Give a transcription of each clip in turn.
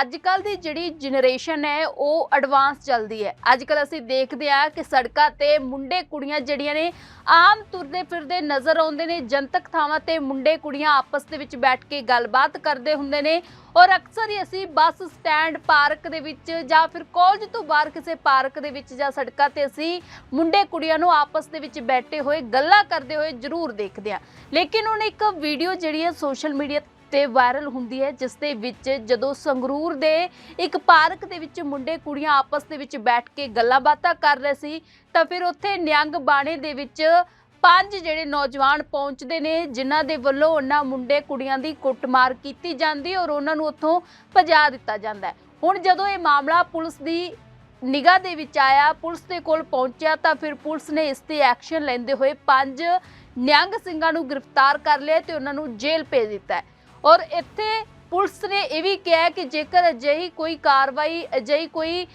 ਅੱਜ ਕੱਲ ਦੀ ਜਿਹੜੀ ਜਨਰੇਸ਼ਨ ਹੈ, ਉਹ ਐਡਵਾਂਸ ਚੱਲਦੀ ਹੈ। ਅੱਜ ਕੱਲ ਅਸੀਂ ਦੇਖਦੇ ਆ ਕਿ ਸੜਕਾਂ ਤੇ ਮੁੰਡੇ ਕੁੜੀਆਂ ਜਿਹੜੀਆਂ ਨੇ, ਆਮ ਤੁਰਦੇ ਫਿਰਦੇ ਨਜ਼ਰ ਆਉਂਦੇ ਨੇ, ਜਨਤਕ ਥਾਵਾਂ ਤੇ ਮੁੰਡੇ ਕੁੜੀਆਂ ਆਪਸ ਦੇ ਵਿੱਚ ਬੈਠ ਕੇ ਗੱਲਬਾਤ ਕਰਦੇ ਹੁੰਦੇ ਨੇ ਔਰ ਅਕਸਰ ਹੀ ਅਸੀਂ ਬੱਸ ਸਟੈਂਡ ਪਾਰਕ ਦੇ ਵਿੱਚ ਜਾਂ ਫਿਰ ਕਾਲਜ ਤੋਂ ਬਾਹਰ ਕਿਸੇ ਪਾਰਕ ਦੇ ਵਿੱਚ ਜਾਂ ਸੜਕਾਂ ਤੇ ਅਸੀਂ ਮੁੰਡੇ ਕੁੜੀਆਂ ਨੂੰ ਆਪਸ ਦੇ ਵਿੱਚ ਬੈਠੇ ਹੋਏ ਗੱਲਾਂ ਕਰਦੇ ਹੋਏ ਜ਼ਰੂਰ ਦੇਖਦੇ ਆ ਲੇਕਿਨ ਹੁਣ ਇੱਕ ਵੀਡੀਓ ਜਿਹੜੀ ਹੈ ਸੋਸ਼ਲ ਮੀਡੀਆ ਤੇ ਵਾਇਰਲ ਹੁੰਦੀ ਹੈ, ਜਿਸ ਦੇ ਵਿੱਚ ਜਦੋਂ ਸੰਗਰੂਰ ਦੇ ਇੱਕ ਪਾਰਕ ਦੇ ਵਿੱਚ ਮੁੰਡੇ ਕੁੜੀਆਂ ਆਪਸ ਦੇ ਵਿੱਚ ਬੈਠ ਕੇ ਗੱਲਾਂ ਬਾਤਾਂ ਕਰ ਰਹੇ ਸੀ, ਤਾਂ ਫਿਰ ਉੱਥੇ ਨਿਹੰਗ ਬਾਣੇ ਦੇ ਵਿੱਚ ਪੰਜ ਜਿਹੜੇ ਨੌਜਵਾਨ ਪਹੁੰਚਦੇ ਨੇ, ਜਿਨ੍ਹਾਂ ਦੇ ਵੱਲੋਂ ਉਹਨਾਂ ਮੁੰਡੇ ਕੁੜੀਆਂ ਦੀ ਕੁੱਟਮਾਰ ਕੀਤੀ ਜਾਂਦੀ ਔਰ ਉਹਨਾਂ ਨੂੰ ਉੱਥੋਂ ਭਜਾ ਦਿੱਤਾ ਜਾਂਦਾ ਹੈ। ਹੁਣ ਜਦੋਂ ਇਹ ਮਾਮਲਾ ਪੁਲਿਸ ਦੀ ਨਿਗਾਹ ਦੇ ਵਿੱਚ ਆਇਆ, ਪੁਲਿਸ ਦੇ ਕੋਲ ਪਹੁੰਚਿਆ, ਤਾਂ ਫਿਰ ਪੁਲਿਸ ਨੇ ਇਸ ਤੇ ਐਕਸ਼ਨ ਲੈਂਦੇ ਹੋਏ ਪੰਜ ਨਿਹੰਗ ਸਿੰਘਾਂ ਨੂੰ ਗ੍ਰਿਫਤਾਰ ਕਰ ਲਿਆ ਤੇ ਉਹਨਾਂ ਨੂੰ ਜੇਲ੍ਹ ਭੇਜ ਦਿੱਤਾ ਹੈ। ਔਰ ਇੱਥੇ ਪੁਲਿਸ ਨੇ ਇਹ ਵੀ ਕਿਹਾ ਕਿ ਜੇਕਰ ਅਜਿਹੀ ਕੋਈ ਕਾਰਵਾਈ, ਅਜਿਹੀ ਕੋਈ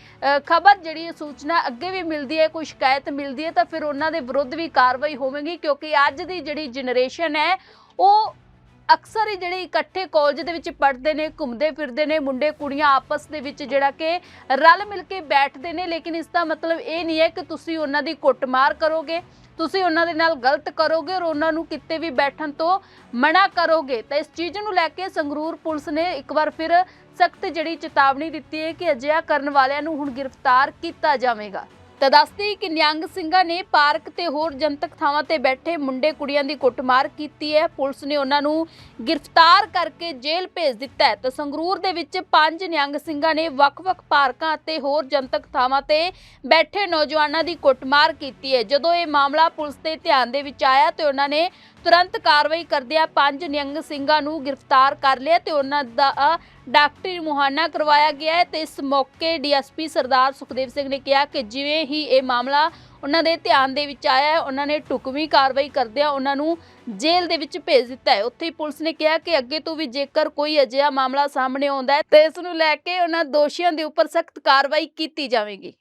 ਖਬਰ ਜਿਹੜੀ ਸੂਚਨਾ ਅੱਗੇ ਵੀ ਮਿਲਦੀ ਹੈ, ਕੋਈ ਸ਼ਿਕਾਇਤ ਮਿਲਦੀ ਹੈ, ਤਾਂ ਫਿਰ ਉਹਨਾਂ ਦੇ ਵਿਰੁੱਧ ਵੀ ਕਾਰਵਾਈ ਹੋਵੇਗੀ ਕਿਉਂਕਿ ਅੱਜ ਦੀ ਜਿਹੜੀ ਜਨਰੇਸ਼ਨ ਹੈ, ਉਹ ਅਕਸਰ ਹੀ ਜਿਹੜੇ ਇਕੱਠੇ ਕਾਲਜ ਦੇ ਵਿੱਚ ਪੜ੍ਹਦੇ ਨੇ, ਘੁੰਮਦੇ ਫਿਰਦੇ ਨੇ, ਮੁੰਡੇ ਕੁੜੀਆਂ ਆਪਸ ਦੇ ਵਿੱਚ ਜਿਹੜਾ ਕਿ ਰਲ ਮਿਲ ਕੇ ਬੈਠਦੇ ਨੇ, ਲੇਕਿਨ ਇਸ ਦਾ ਮਤਲਬ ਇਹ ਨਹੀਂ ਹੈ ਕਿ ਤੁਸੀਂ ਉਹਨਾਂ ਦੀ ਕੁੱਟਮਾਰ ਕਰੋਗੇ, ਤੁਸੀਂ ਉਹਨਾਂ ਦੇ ਨਾਲ ਗਲਤ ਕਰੋਗੇ ਔਰ ਉਹਨਾਂ ਨੂੰ ਕਿਤੇ ਵੀ ਬੈਠਣ ਤੋਂ ਮਨਾ ਕਰੋਗੇ। ਤਾਂ ਇਸ ਚੀਜ਼ ਨੂੰ ਲੈ ਕੇ ਸੰਗਰੂਰ ਪੁਲਿਸ ਨੇ ਇੱਕ ਵਾਰ ਫਿਰ ਸਖਤ ਜਿਹੜੀ ਚੇਤਾਵਨੀ ਦਿੱਤੀ ਹੈ ਕਿ ਅਜਿਹਾ ਕਰਨ ਵਾਲਿਆਂ ਨੂੰ ਹੁਣ ਗ੍ਰਿਫਤਾਰ ਕੀਤਾ ਜਾਵੇਗਾ। ਤਾਂ ਦੱਸਦੀ ਕਿ ਨਿਹੰਗ ਸਿੰਘਾਂ ਨੇ ਪਾਰਕ ਤੇ ਹੋਰ ਜਨਤਕ ਥਾਵਾਂ ਤੇ ਬੈਠੇ ਮੁੰਡੇ ਕੁੜੀਆਂ ਦੀ ਕੁੱਟਮਾਰ ਕੀਤੀ ਹੈ। ਪੁਲਿਸ ਨੇ ਉਹਨਾਂ ਨੂੰ ਗ੍ਰਿਫਤਾਰ ਕਰਕੇ ਜੇਲ੍ਹ ਭੇਜ ਦਿੱਤਾ ਹੈ। ਤਾਂ ਸੰਗਰੂਰ ਦੇ ਵਿੱਚ ਪੰਜ ਨਿਹੰਗ ਸਿੰਘਾਂ ਨੇ ਵੱਖ-ਵੱਖ ਪਾਰਕਾਂ ਅਤੇ ਹੋਰ ਜਨਤਕ ਥਾਵਾਂ ਤੇ ਬੈਠੇ ਨੌਜਵਾਨਾਂ ਦੀ ਕੁੱਟਮਾਰ ਕੀਤੀ ਹੈ। ਜਦੋਂ ਇਹ ਮਾਮਲਾ ਪੁਲਿਸ ਦੇ ਧਿਆਨ ਦੇ ਵਿੱਚ ਆਇਆ ਤੇ ਉਹਨਾਂ ਨੇ ਤੁਰੰਤ ਕਾਰਵਾਈ ਕਰਦਿਆਂ ਪੰਜ ਨਿਹੰਗ ਸਿੰਘਾਂ ਨੂੰ ਗ੍ਰਿਫਤਾਰ ਕਰ ਲਿਆ ਤੇ ਉਹਨਾਂ ਦਾ ਡਾਕਟਰੀ ਮੁਹਾਨਾ ਕਰਵਾਇਆ ਗਿਆ ਹੈ ਤੇ ਇਸ ਮੌਕੇ ਡੀਐਸਪੀ ਸਰਦਾਰ ਸੁਖਦੇਵ ਸਿੰਘ ਨੇ ਕਿਹਾ ਕਿ ਜਿਵੇਂ ਹੀ ਇਹ ਮਾਮਲਾ ਉਹਨਾਂ ਦੇ ਧਿਆਨ ਦੇ ਵਿੱਚ ਆਇਆ ਹੈ। ਉਹਨਾਂ ਨੇ ਢੁਕਵੀਂ ਕਾਰਵਾਈ ਕਰਦਿਆਂ ਉਹਨਾਂ ਨੂੰ ਜੇਲ੍ਹ ਦੇ ਵਿੱਚ ਭੇਜ ਦਿੱਤਾ ਹੈ। ਉੱਥੇ ਹੀ ਪੁਲਿਸ ਨੇ ਕਿਹਾ ਕਿ ਅੱਗੇ ਤੋਂ ਵੀ ਜੇਕਰ ਕੋਈ ਅਜਿਹਾ ਮਾਮਲਾ ਸਾਹਮਣੇ ਆਉਂਦਾ ਹੈ, ਤੇ ਇਸ ਨੂੰ ਲੈ ਕੇ ਉਹਨਾਂ ਦੋਸ਼ੀਆਂ ਦੇ ਉੱਪਰ ਸਖਤ ਕਾਰਵਾਈ ਕੀਤੀ ਜਾਵੇਗੀ।